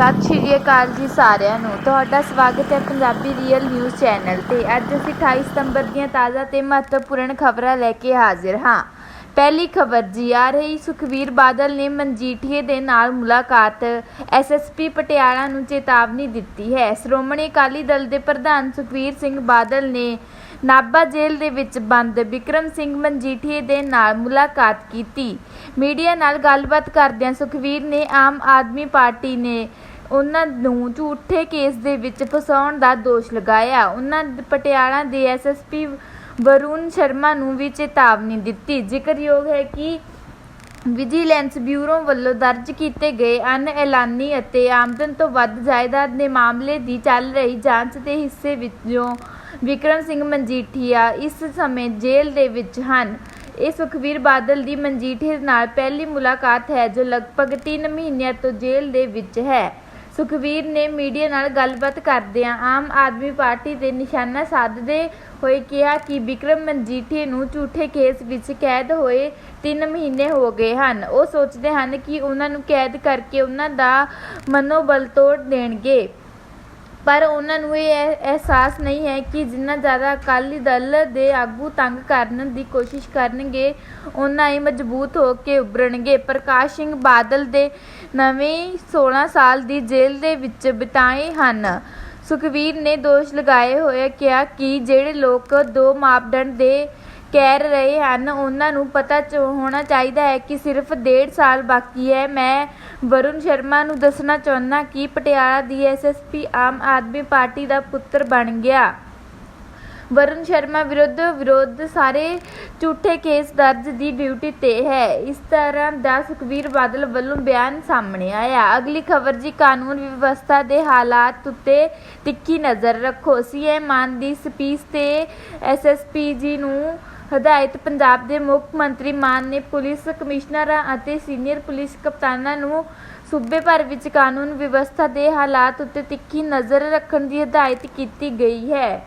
ਸਤਿ ਸ਼੍ਰੀ ਅਕਾਲ ਜੀ ਸਾਰਿਆਂ ਨੂੰ। ਤੁਹਾਡਾ ਸਵਾਗਤ ਹੈ ਪੰਜਾਬੀ ਰੀਅਲ ਨਿਊਜ਼ ਚੈਨਲ ਤੇ। ਅੱਜ ਅਸੀਂ 28 ਸਤੰਬਰ ਦੀਆਂ ਤਾਜ਼ਾ ਤੇ ਮਹੱਤਵਪੂਰਨ ਖਬਰਾਂ ਲੈ ਕੇ ਹਾਜ਼ਰ ਹਾਂ। ਪਹਿਲੀ ਖਬਰ ਜੀ, ਆ ਰਹੀ ਸੁਖਵੀਰ ਬਾਦਲ ਨੇ ਮਨਜੀਠੀਏ ਦੇ ਨਾਲ ਮੁਲਾਕਾਤ। ਐਸਐਸਪੀ ਪਟਿਆਲਾ ਨੂੰ ਚੇਤਾਵਨੀ ਦਿੱਤੀ ਹੈ। ਸ਼੍ਰੋਮਣੀ ਅਕਾਲੀ ਦਲ ਦੇ ਪ੍ਰਧਾਨ ਸੁਖਵੀਰ ਸਿੰਘ ਬਾਦਲ ਨੇ ਨਾਭਾ ਜੇਲ੍ਹ ਦੇ ਵਿੱਚ ਬੰਦ ਵਿਕਰਮ ਸਿੰਘ ਮਨਜੀਠੀਏ ਦੇ ਨਾਲ ਮੁਲਾਕਾਤ ਕੀਤੀ। ਮੀਡੀਆ ਨਾਲ ਗੱਲਬਾਤ ਕਰਦਿਆਂ ਸੁਖਵੀਰ ਨੇ ਆਮ ਆਦਮੀ ਪਾਰਟੀ ਨੇ ਉਹਨਾਂ ਨੂੰ ਝੂਠੇ ਕੇਸ ਦੇ ਵਿੱਚ ਫਸਾਉਣ ਦਾ ਦੋਸ਼ ਲਗਾਇਆ। ਉਹਨਾਂ ਪਟਿਆਲਾ ਦੇ ਐਸਐਸਪੀ ਵਰੁਣ ਸ਼ਰਮਾ ਨੂੰ ਵੀ ਚੇਤਾਵਨੀ ਦਿੱਤੀ। ਜ਼ਿਕਰਯੋਗ ਹੈ ਕਿ ਵਿਜੀਲੈਂਸ ਬਿਊਰੋ ਵੱਲੋਂ ਦਰਜ ਕੀਤੇ ਗਏ ਅਨਐਲਾਨੀ ਅਤੇ ਆਮਦਨ ਤੋਂ ਵੱਧ ਜਾਇਦਾਦ ਦੇ ਮਾਮਲੇ ਦੀ ਚੱਲ ਰਹੀ ਜਾਂਚ ਦੇ ਹਿੱਸੇ ਵਿੱਚੋਂ ਵਿਕਰਮ ਸਿੰਘ ਮਨਜੀਠੀਆ ਇਸ ਸਮੇਂ ਜੇਲ੍ਹ ਦੇ ਵਿੱਚ ਹਨ। ਇਹ ਸੁਖਵੀਰ ਬਾਦਲ ਦੀ ਮਨਜੀਠੀਆ ਨਾਲ ਪਹਿਲੀ ਮੁਲਾਕਾਤ ਹੈ ਜੋ ਲਗਭਗ 3 ਮਹੀਨਿਆਂ ਤੋਂ ਜੇਲ੍ਹ ਦੇ ਵਿੱਚ ਹੈ। ਸੁਖਵੀਰ ਨੇ ਮੀਡੀਆ ਨਾਲ ਗੱਲਬਾਤ ਕਰਦਿਆਂ ਆਮ ਆਦਮੀ ਪਾਰਟੀ ਦੇ ਨਿਸ਼ਾਨਾ ਸਾਧਦੇ ਹੋਏ ਕਿਹਾ ਕਿ ਵਿਕਰਮ ਮਨਜੀਠੀਆ ਨੂੰ ਝੂਠੇ ਕੇਸ ਵਿੱਚ ਕੈਦ ਹੋਏ 3 ਮਹੀਨੇ ਹੋ ਗਏ ਹਨ। ਉਹ ਸੋਚਦੇ ਹਨ ਕਿ ਉਹਨਾਂ ਨੂੰ ਕੈਦ ਕਰਕੇ ਉਹਨਾਂ ਦਾ ਮਨੋਬਲ ਤੋੜ ਦੇਣਗੇ। ਪਰ ਉਹਨਾਂ ਨੂੰ ਇਹ ਅਹਿ- ਅਹਿਸਾਸ ਨਹੀਂ ਹੈ ਕਿ ਜਿੰਨਾ ਜ਼ਿਆਦਾ ਅਕਾਲੀ ਦਲ ਦੇ ਆਗੂ ਤੰਗ ਕਰਨ ਦੀ ਕੋਸ਼ਿਸ਼ ਕਰਨਗੇ ਉਹਨਾਂ ਹੀ ਮਜ਼ਬੂਤ ਹੋ ਕੇ ਉੱਭਰਨਗੇ। ਪ੍ਰਕਾਸ਼ ਸਿੰਘ ਬਾਦਲ ਦੇ ਨਵੇਂ 16 ਸਾਲ ਦੀ ਜੇਲ੍ਹ ਦੇ ਵਿੱਚ ਬਿਤਾਏ ਹਨ। ਸੁਖਵੀਰ ਨੇ ਦੋਸ਼ ਲਗਾਏ ਹੋਏ ਕਿਹਾ ਕਿ ਜਿਹੜੇ ਲੋਕ ਦੋ ਮਾਪਦੰਡ ਦੇ ਕਹਿ ਰਹੇ ਹਨ, ਉਹਨਾਂ ਨੂੰ ਪਤਾ ਚ ਹੋਣਾ ਚਾਹੀਦਾ ਹੈ ਕਿ ਸਿਰਫ ਡੇਢ ਸਾਲ ਬਾਕੀ ਹੈ। ਮੈਂ ਵਰੁਣ ਸ਼ਰਮਾ ਨੂੰ ਦੱਸਣਾ ਚਾਹੁੰਦਾ ਕਿ ਪਟਿਆਲਾ ਦੀ ਐਸਐਸਪੀ ਆਮ ਆਦਮੀ ਪਾਰਟੀ ਦਾ ਪੁੱਤਰ ਬਣ ਗਿਆ। ਵਰੁਣ ਸ਼ਰਮਾ ਵਿਰੁੱਧ ਵਿਰੋਧ ਸਾਰੇ ਝੂਠੇ ਕੇਸ ਦਰਜ ਦੀ ਡਿਊਟੀ ਤੇ ਹੈ। ਇਸ ਤਰ੍ਹਾਂ ਦਾ ਸੁਖਵੀਰ ਬਾਦਲ ਵੱਲੋਂ ਬਿਆਨ ਸਾਹਮਣੇ ਆਇਆ। ਅਗਲੀ ਖਬਰ ਜੀ, ਕਾਨੂੰਨ ਵਿਵਸਥਾ ਦੇ ਹਾਲਾਤ ਉੱਤੇ ਤਿੱਖੀ ਨਜ਼ਰ ਰੱਖੋ। ਸੀਐਮ ਮਾਨ ਦੀ ਸਪੀਚ ਤੇ ਐਸਐਸਪੀ ਜੀ ਨੂੰ ਹਦਾਇਤ, ਪੰਜਾਬ ਦੇ ਮੁੱਖ ਮੰਤਰੀ ਮਾਨ ਨੇ ਪੁਲਿਸ ਕਮਿਸ਼ਨਰਾਂ ਅਤੇ ਸੀਨੀਅਰ ਪੁਲਿਸ ਕਪਤਾਨਾਂ ਨੂੰ ਸੂਬੇ ਭਰ ਵਿੱਚ ਕਾਨੂੰਨ ਵਿਵਸਥਾ ਦੇ ਹਾਲਾਤ ਉੱਤੇ ਤਿੱਖੀ ਨਜ਼ਰ ਰੱਖਣ ਦੀ ਹਦਾਇਤ ਕੀਤੀ ਗਈ ਹੈ।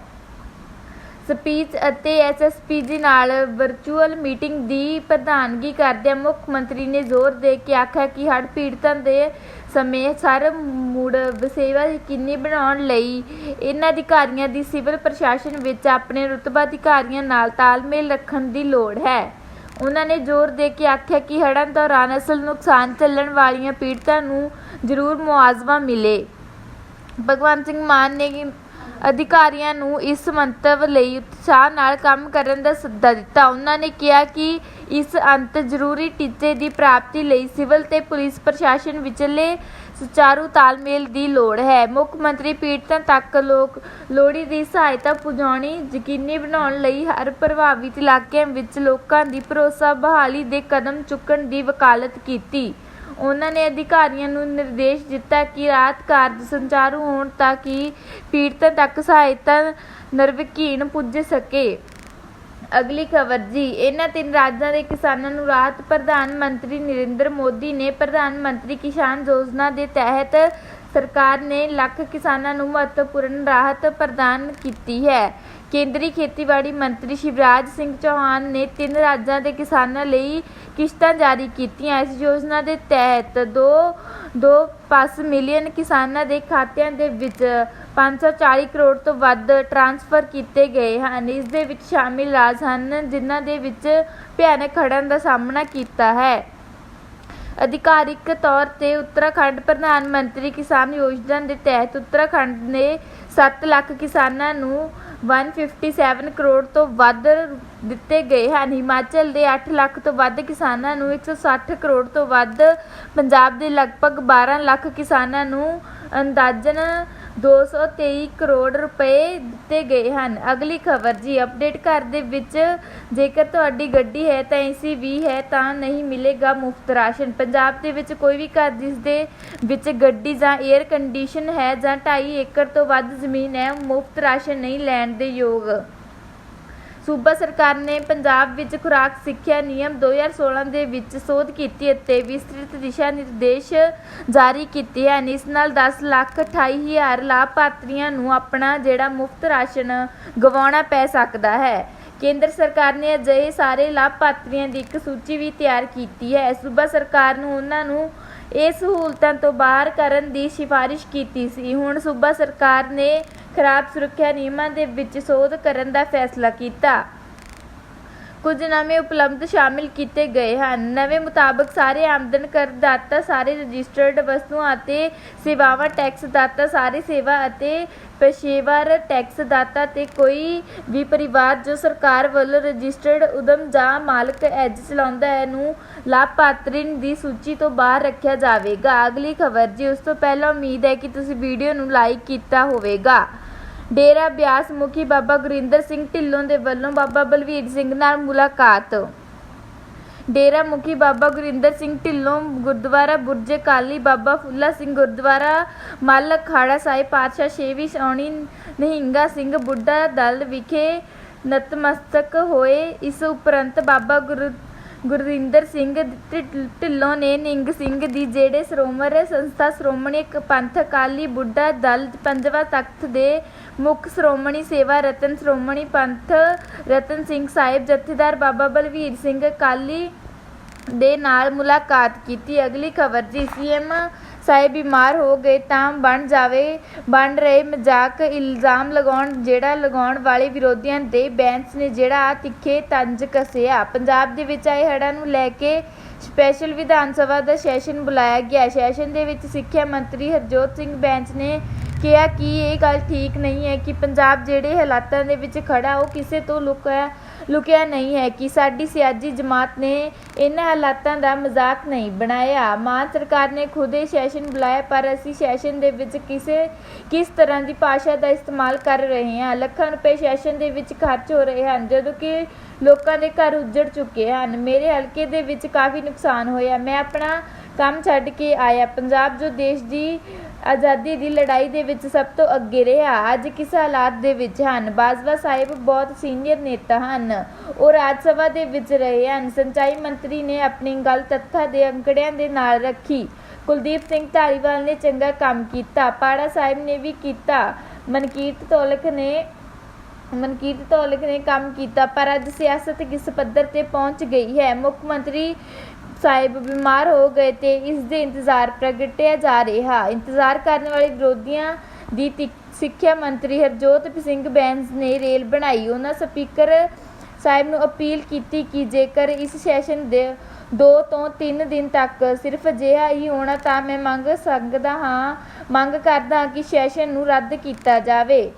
ਸਪੀਚ ਅਤੇ ਐਸਐਸਪੀਜੀ ਨਾਲ ਵਰਚੁਅਲ ਮੀਟਿੰਗ ਦੀ ਪ੍ਰਧਾਨਗੀ ਕਰਦਿਆਂ ਮੁੱਖ ਮੰਤਰੀ ਨੇ ਜ਼ੋਰ ਦੇ ਕੇ ਆਖਿਆ ਕਿ ਹੜ੍ਹ ਪੀੜਤਾਂ ਦੇ ਸਮੇਂ ਸਰ ਮੁੜ ਵਸੇਵਾ ਯਕੀਨੀ ਬਣਾਉਣ ਲਈ ਇਹਨਾਂ ਅਧਿਕਾਰੀਆਂ ਦੀ ਸਿਵਲ ਪ੍ਰਸ਼ਾਸਨ ਵਿੱਚ ਆਪਣੇ ਰੁਤਬਾ ਅਧਿਕਾਰੀਆਂ ਨਾਲ ਤਾਲਮੇਲ ਰੱਖਣ ਦੀ ਲੋੜ ਹੈ। ਉਹਨਾਂ ਨੇ ਜ਼ੋਰ ਦੇ ਕੇ ਆਖਿਆ ਕਿ ਹੜ੍ਹਾਂ ਦੌਰਾਨ ਅਸਲ ਨੁਕਸਾਨ ਝੱਲਣ ਵਾਲੀਆਂ ਪੀੜਤਾਂ ਨੂੰ ਜ਼ਰੂਰ ਮੁਆਵਜ਼ਾ ਮਿਲੇ। ਭਗਵੰਤ ਸਿੰਘ ਮਾਨ ਨੇ ਅਧਿਕਾਰੀਆਂ ਨੂੰ ਇਸ ਮੰਤਵ ਲਈ ਉਤਸ਼ਾਹ ਨਾਲ ਕੰਮ ਕਰਨ ਦਾ ਸੱਦਾ ਦਿੱਤਾ। ਉਹਨਾਂ ਨੇ ਕਿਹਾ ਕਿ ਇਸ ਅੰਤ ਜ਼ਰੂਰੀ ਟੀਚੇ ਦੀ ਪ੍ਰਾਪਤੀ ਲਈ ਸਿਵਲ ਤੇ ਪੁਲਿਸ ਪ੍ਰਸ਼ਾਸਨ ਵਿਚਲੇ ਸੁਚਾਰੂ ਤਾਲਮੇਲ ਦੀ ਲੋੜ ਹੈ। ਮੁੱਖ ਮੰਤਰੀ ਪੀੜਤਾਂ ਤੱਕ ਲੋਕ ਲੋੜੀ ਦੀ ਸਹਾਇਤਾ ਪੁਜਾਉਣੀ ਯਕੀਨੀ ਬਣਾਉਣ ਲਈ ਹਰ ਪ੍ਰਭਾਵਿਤ ਇਲਾਕਿਆਂ ਵਿੱਚ ਲੋਕਾਂ ਦੀ ਭਰੋਸਾ ਬਹਾਲੀ ਦੇ ਕਦਮ ਚੁੱਕਣ ਦੀ ਵਕਾਲਤ ਕੀਤੀ। ਉਹਨਾਂ ਨੇ ਅਧਿਕਾਰੀਆਂ ਨੂੰ ਨਿਰਦੇਸ਼ ਦਿੱਤਾ ਕਿ ਰਾਹਤ ਕਾਰਜ ਸੰਚਾਰੂ ਹੋਣ ਤਾਂ ਕਿ ਪੀੜਤਾਂ ਤੱਕ ਸਹਾਇਤਾ ਨਿਰਵਿਘਨ ਪੁੱਜ ਸਕੇ। ਅਗਲੀ ਖਬਰ ਜੀ, ਇਹਨਾਂ ਤਿੰਨ ਰਾਜਾਂ ਦੇ ਕਿਸਾਨਾਂ ਨੂੰ ਰਾਹਤ ਪ੍ਰਧਾਨ ਮੰਤਰੀ ਨਰਿੰਦਰ ਮੋਦੀ ਨੇ ਪ੍ਰਧਾਨ ਮੰਤਰੀ ਕਿਸਾਨ ਯੋਜਨਾ ਦੇ ਤਹਿਤ ਸਰਕਾਰ ਨੇ ਲੱਖ ਕਿਸਾਨਾਂ ਨੂੰ ਮਹੱਤਵਪੂਰਨ ਰਾਹਤ ਪ੍ਰਦਾਨ ਕੀਤੀ ਹੈ। ਕੇਂਦਰੀ ਖੇਤੀਬਾੜੀ ਮੰਤਰੀ ਸ਼ਿਵਰਾਜ ਸਿੰਘ ਚੌਹਾਨ ਨੇ ਤਿੰਨ ਰਾਜਾਂ ਦੇ ਕਿਸਾਨਾਂ ਲਈ ਕਿਸ਼ਤਾਂ ਜਾਰੀ ਕੀਤੀਆਂ। ਇਸ ਯੋਜਨਾ ਦੇ ਤਹਿਤ 2 2 ਮਿਲੀਅਨ ਕਿਸਾਨਾਂ ਦੇ ਖਾਤਿਆਂ ਦੇ ਵਿੱਚ 540 ਕਰੋੜ ਤੋਂ ਵੱਧ ਟ੍ਰਾਂਸਫਰ ਕੀਤੇ ਗਏ ਹਨ। ਇਸ ਦੇ ਵਿੱਚ ਸ਼ਾਮਿਲ ਰਾਜ ਹਨ ਜਿਨ੍ਹਾਂ ਦੇ ਵਿੱਚ ਭਿਆਨਕ ਖੜਨ ਦਾ ਸਾਹਮਣਾ ਕੀਤਾ ਹੈ। ਅਧਿਕਾਰਿਕ ਤੌਰ ਤੇ ਉੱਤਰਾਖੰਡ ਪ੍ਰਧਾਨ ਮੰਤਰੀ ਕਿਸਾਨ ਯੋਜਨਾ ਦੇ ਤਹਿਤ ਉੱਤਰਾਖੰਡ ਨੇ 7 ਲੱਖ ਕਿਸਾਨਾਂ ਨੂੰ 157 ਕਰੋੜ ਤੋਂ ਵੱਧ ਦਿੱਤੇ ਗਏ ਹਨ। ਹਿਮਾਚਲ ਦੇ 8 ਲੱਖ ਤੋਂ ਵੱਧ ਕਿਸਾਨਾਂ ਨੂੰ 160 ਕਰੋੜ ਤੋਂ ਵੱਧ, ਪੰਜਾਬ ਦੇ ਲਗਭਗ 12 ਲੱਖ ਕਿਸਾਨਾਂ ਨੂੰ ਅੰਦਾਜ਼ਨ 223 ਕਰੋੜ ਰੁਪਏ ਦਿੱਤੇ ਗਏ ਹਨ। ਅਗਲੀ ਖਬਰ ਜੀ, ਅਪਡੇਟ ਘਰ ਦੇ ਵਿੱਚ ਜੇਕਰ ਤੁਹਾਡੀ ਗੱਡੀ ਹੈ ਤਾਂ ਏਸੀ ਵੀ ਹੈ ਤਾਂ ਨਹੀਂ ਮਿਲੇਗਾ ਮੁਫਤ ਰਾਸ਼ਨ। ਪੰਜਾਬ ਦੇ ਵਿੱਚ ਕੋਈ ਵੀ ਘਰ ਜਿਸ ਦੇ ਵਿੱਚ ਗੱਡੀ ਜਾਂ 에ਅਰ ਕੰਡੀਸ਼ਨ ਹੈ ਜਾਂ 2.5 ਏਕੜ ਤੋਂ ਵੱਧ ਜ਼ਮੀਨ ਹੈ, ਮੁਫਤ ਰਾਸ਼ਨ ਨਹੀਂ ਲੈਣ ਦੇ ਯੋਗ। ਸੂਬਾ ਸਰਕਾਰ ਨੇ ਪੰਜਾਬ ਵਿੱਚ ਖੁਰਾਕ ਸਿੱਖਿਆ ਨਿਯਮ 2016 ਦੇ ਵਿੱਚ ਸੋਧ ਕੀਤੀ ਅਤੇ ਵਿਸਤ੍ਰਿਤ ਦਿਸ਼ਾ ਨਿਰਦੇਸ਼ ਜਾਰੀ ਕੀਤੇ ਹਨ। ਇਸ ਨਾਲ 10 ਲੱਖ 28 ਹਜ਼ਾਰ ਲਾਭਪਾਤਰੀਆਂ ਨੂੰ ਆਪਣਾ ਜਿਹੜਾ ਮੁਫਤ ਰਾਸ਼ਨ ਗਵਾਉਣਾ ਪੈ ਸਕਦਾ ਹੈ। ਕੇਂਦਰ ਸਰਕਾਰ ਨੇ ਅਜਿਹੇ ਸਾਰੇ ਲਾਭਪਾਤਰੀਆਂ ਦੀ ਇੱਕ ਸੂਚੀ ਵੀ ਤਿਆਰ ਕੀਤੀ ਹੈ। ਸੂਬਾ ਸਰਕਾਰ ਨੂੰ ਉਹਨਾਂ ਨੂੰ ਇਹ ਸਹੂਲਤਾਂ ਤੋਂ ਬਾਹਰ ਕਰਨ ਦੀ ਸਿਫਾਰਿਸ਼ ਕੀਤੀ ਸੀ। ਹੁਣ ਸੂਬਾ ਸਰਕਾਰ ਨੇ ਖਰਾਬ ਸੁਰੱਖਿਆ ਨਿਯਮਾਂ ਦੇ ਵਿੱਚ ਸੋਧ ਕਰਨ ਦਾ ਫੈਸਲਾ ਕੀਤਾ। ਕੁਝ ਨਵੇਂ ਉਪਲਬਧ ਸ਼ਾਮਿਲ ਕੀਤੇ ਗਏ ਹਨ। ਨਵੇਂ ਮੁਤਾਬਕ ਸਾਰੇ ਆਮਦਨ ਕਰਦਾਤਾ ਸਾਰੇ ਰਜਿਸਟਰਡ ਵਸਤੂਆਂ ਅਤੇ ਸੇਵਾਵਾਂ ਟੈਕਸ ਦਾਤਾ ਸਾਰੇ ਸੇਵਾ ਅਤੇ ਪੇਸ਼ੇਵਰ ਟੈਕਸ ਦਾਤਾ ਤੇ ਕੋਈ ਵੀ ਪਰਿਵਾਰ ਜੋ ਸਰਕਾਰ ਵੱਲੋਂ ਰਜਿਸਟਰਡ ਉਦਮ ਜਾਂ ਮਾਲਕ ਐਜ ਚਲਾਉਂਦਾ ਹੈ ਨੂੰ ਲਾਭਪਾਤਰੀ ਦੀ ਸੂਚੀ ਤੋਂ ਬਾਹਰ ਰੱਖਿਆ ਜਾਵੇਗਾ। ਅਗਲੀ ਖਬਰ ਜੀ, ਉਸ ਤੋਂ ਪਹਿਲਾਂ ਉਮੀਦ ਹੈ ਕਿ ਤੁਸੀਂ ਵੀਡੀਓ ਨੂੰ ਲਾਈਕ ਕੀਤਾ ਹੋਵੇਗਾ। ਡੇਰਾ ਬਿਆਸ ਮੁਖੀ ਬਾਬਾ ਗੁਰਿੰਦਰ ਸਿੰਘ ਢਿੱਲੋਂ ਦੇ ਵੱਲੋਂ ਬਾਬਾ ਬਲਵੀਰ ਸਿੰਘ ਨਾਲ ਮੁਲਾਕਾਤ। ਡੇਰਾ ਮੁਖੀ ਬਾਬਾ ਗੁਰਿੰਦਰ ਸਿੰਘ ਢਿੱਲੋਂ, ਗੁਰਦੁਆਰਾ ਬੁਰਜੇ ਕਾਲੀ ਬਾਬਾ ਫੁੱਲਾ ਸਿੰਘ, ਗੁਰਦੁਆਰਾ ਮੱਲ ਅਖਾੜਾ ਸਾਹਿਬ ਪਾਤਸ਼ਾਹ ਛੇਵੀਂ ਸੌਣੀ ਨਿਹੰਗਾ ਸਿੰਘ ਬੁੱਢਾ ਦਲ ਵਿਖੇ ਨਤਮਸਤਕ ਹੋਏ। ਇਸ ਉਪਰੰਤ ਬਾਬਾ ਗੁਰ ਗੁਰਵਿੰਦਰ ਸਿੰਘ ਢਿ- ਢਿੱਲੋਂ ਨੇ ਨਿੰਗ ਸਿੰਘ ਦੀ ਜਿਹੜੇ ਸਰੋਮਰ ਸੰਸਥਾ ਸ਼੍ਰੋਮਣੀ ਕ- ਪੰਥ ਅਕਾਲੀ ਬੁੱਢਾ ਦਲ ਪੰਜਵਾਂ ਤਖਤ ਦੇ ਮੁੱਖ ਸ਼੍ਰੋਮਣੀ ਸੇਵਾ ਰਤਨ ਸ਼੍ਰੋਮਣੀ ਪੰਥ ਰਤਨ ਸਿੰਘ ਸਾਹਿਬ, ਜਥੇਦਾਰ ਬਾਬਾ ਬਲਵੀਰ ਸਿੰਘ ਅਕਾਲੀ ਦੇ ਨਾਲ ਮੁਲਾਕਾਤ ਕੀਤੀ। ਅਗਲੀ ਖਬਰ ਜੀ ਸੀਐਮ ਸਾਹਿਬ ਬਿਮਾਰ ਹੋ ਗਏ ਤਾਂ ਬਣ ਜਾਵੇ, ਬਣ ਰਹੇ ਮਜ਼ਾਕ ਇਲਜ਼ਾਮ ਲਗਾਉਣ, ਜਿਹੜਾ ਲਗਾਉਣ ਵਾਲੇ ਵਿਰੋਧੀਆਂ ਦੇ ਬੈਂਚ ਨੇ ਜਿਹੜਾ ਤਿੱਖੇ ਤੰਜ ਕੱਸਿਆ। ਪੰਜਾਬ ਦੇ ਵਿੱਚ ਆਏ ਹੜ੍ਹਾਂ ਨੂੰ ਲੈ ਕੇ ਸਪੈਸ਼ਲ ਵਿਧਾਨ ਸਭਾ ਦਾ ਸੈਸ਼ਨ ਬੁਲਾਇਆ ਗਿਆ। ਸੈਸ਼ਨ ਦੇ ਵਿੱਚ ਸਿੱਖਿਆ ਮੰਤਰੀ ਹਰਜੋਤ ਸਿੰਘ ਬੈਂਚ ਨੇ ਕਿਹਾ ਕਿ ਇਹ ਗੱਲ ਠੀਕ ਨਹੀਂ ਹੈ ਕਿ ਪੰਜਾਬ ਜਿਹੜੇ ਹਾਲਾਤਾਂ ਦੇ ਵਿੱਚ ਖੜਾ ਉਹ ਕਿਸੇ ਤੋਂ ਲੁਕਿਆ ਲੁਕਿਆ ਨਹੀਂ ਹੈ ਕਿ ਸਾਡੀ ਸਿਆਜੀ ਜਮਾਤ ਨੇ ਇਹਨਾਂ ਹਾਲਾਤਾਂ ਦਾ ਮਜ਼ਾਕ ਨਹੀਂ ਬਣਾਇਆ। ਮਾਨ ਸਰਕਾਰ ਨੇ ਖੁਦ ਇਹ ਸੈਸ਼ਨ ਬੁਲਾਇਆ, ਪਰ ਅਸੀਂ ਸੈਸ਼ਨ ਦੇ ਵਿੱਚ ਕਿਸੇ, ਕਿਸ ਤਰ੍ਹਾਂ ਦੀ ਭਾਸ਼ਾ ਦਾ ਇਸਤੇਮਾਲ ਕਰ ਰਹੇ ਹਾਂ? ਲੱਖਾਂ ਰੁਪਏ ਸੈਸ਼ਨ ਦੇ ਵਿੱਚ ਖਰਚ ਹੋ ਰਹੇ ਹਨ, ਜਦੋਂ ਕਿ ਲੋਕਾਂ ਦੇ ਘਰ ਉੱਜੜ ਚੁੱਕੇ ਹਨ। ਮੇਰੇ ਹਲਕੇ ਦੇ ਵਿੱਚ ਕਾਫੀ ਨੁਕਸਾਨ ਹੋਇਆ। ਮੈਂ ਆਪਣਾ ਕੰਮ ਛੱਡ ਕੇ ਆਇਆ। ਪੰਜਾਬ ਜੋ ਦੇਸ਼ ਦੀ ਆਜ਼ਾਦੀ ਦੀ ਲੜਾਈ ਦੇ ਵਿੱਚ ਸਭ ਤੋਂ ਅੱਗੇ ਰਿਹਾ। ਅੱਜ ਕਿਸ ਹਾਲਾਤ ਦੇ ਵਿੱਚ ਹਨ? ਬਾਜਵਾ ਸਾਹਿਬ ਬਹੁਤ ਸੀਨੀਅਰ ਨੇਤਾ ਹਨ। ਉਹ ਰਾਜ ਸਭਾ ਦੇ ਵਿੱਚ ਰਹੇ ਹਨ। ਸਿੰਚਾਈ ਮੰਤਰੀ ਨੇ ਆਪਣੀ ਗੱਲ ਤੱਥਾਂ ਦੇ ਅੰਕੜਿਆਂ ਦੇ ਨਾਲ ਰੱਖੀ। ਕੁਲਦੀਪ ਸਿੰਘ ਧਾਲੀਵਾਲ ਨੇ ਚੰਗਾ ਕੰਮ ਕੀਤਾ। ਪਾੜਾ ਸਾਹਿਬ ਨੇ ਵੀ ਕੀਤਾ। ਮਨਕੀਰਤ ਤੋਲਕ ਨੇ, ਮਨਕੀਰਤ ਤੋਲਕ ਨੇ ਕੰਮ ਕੀਤਾ। ਪਰ ਅੱਜ ਸਿਆਸਤ ਕਿਸ ਪੱਧਰ ਤੇ ਪਹੁੰਚ ਗਈ ਹੈ? ਮੁੱਖ ਮੰਤਰੀ ਸਾਹਿਬ ਬਿਮਾਰ ਹੋ ਗਏ ਤੇ ਇਸ ਦੇ ਇੰਤਜ਼ਾਰ ਪ੍ਰਗਟਿਆ ਜਾ ਰਿਹਾ। ਇੰਤਜ਼ਾਰ ਕਰਨ ਵਾਲੇ ਵਿਰੋਧੀਆਂ ਦੀ ਤਿ- ਸਿੱਖਿਆ ਮੰਤਰੀ ਹਰਜੋਤ ਸਿੰਘ ਬੈਂਸ ਨੇ ਰੇਲ ਬਣਾਈ। ਉਹਨਾਂ ਸਪੀਕਰ ਸਾਹਿਬ ਨੂੰ ਅਪੀਲ ਕੀਤੀ ਕਿ ਜੇਕਰ ਇਸ ਸੈਸ਼ਨ ਦੇ 2 ਤੋਂ 3 ਦਿਨ ਤੱਕ ਸਿਰਫ ਅਜਿਹਾ ਹੀ ਹੋਣਾ ਤਾਂ ਮੈਂ ਮੰਗ ਸਕਦਾ ਹਾਂ, ਮੰਗ ਕਰਦਾ ਹਾਂ ਕਿ ਸੈਸ਼ਨ ਨੂੰ ਰੱਦ ਕੀਤਾ ਜਾਵੇ।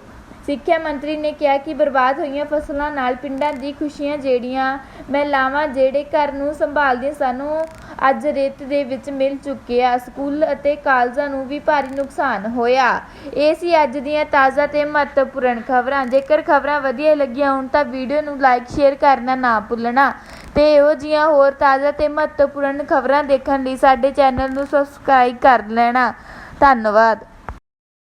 ਸਿੱਖਿਆ ਮੰਤਰੀ ਨੇ ਕਿਹਾ ਕਿ ਬਰਬਾਦ ਹੋਈਆਂ ਫਸਲਾਂ ਨਾਲ ਪਿੰਡਾਂ ਦੀ ਖੁਸ਼ੀਆਂ ਜਿਹੜੀਆਂ ਮਹਿਲਾਵਾਂ ਜਿਹੜੇ ਘਰ ਨੂੰ ਸੰਭਾਲਦੀਆਂ ਸਾਨੂੰ ਅੱਜ ਰੇਤ ਦੇ ਵਿੱਚ ਮਿਲ ਚੁੱਕੇ ਆ ਸਕੂਲ ਅਤੇ ਕਾਲਜਾਂ ਨੂੰ ਵੀ ਭਾਰੀ ਨੁਕਸਾਨ ਹੋਇਆ। ਇਹ ਸੀ ਅੱਜ ਦੀਆਂ ਤਾਜ਼ਾ ਤੇ ਮਹੱਤਵਪੂਰਨ ਖਬਰਾਂ। ਜੇਕਰ ਖਬਰਾਂ ਵਧੀਆ ਲੱਗੀਆਂ ਹੋਣ ਤਾਂ ਵੀਡੀਓ ਨੂੰ ਲਾਈਕ, ਸ਼ੇਅਰ ਕਰਨਾ ਨਾ ਭੁੱਲਣਾ ਤੇ ਇਹੋ ਜਿਹੀਆਂ ਹੋਰ ਤਾਜ਼ਾ ਤੇ ਮਹੱਤਵਪੂਰਨ ਖਬਰਾਂ ਦੇਖਣ ਲਈ ਸਾਡੇ ਚੈਨਲ ਨੂੰ ਸਬਸਕ੍ਰਾਈਬ ਕਰ ਲੈਣਾ। ਧੰਨਵਾਦ।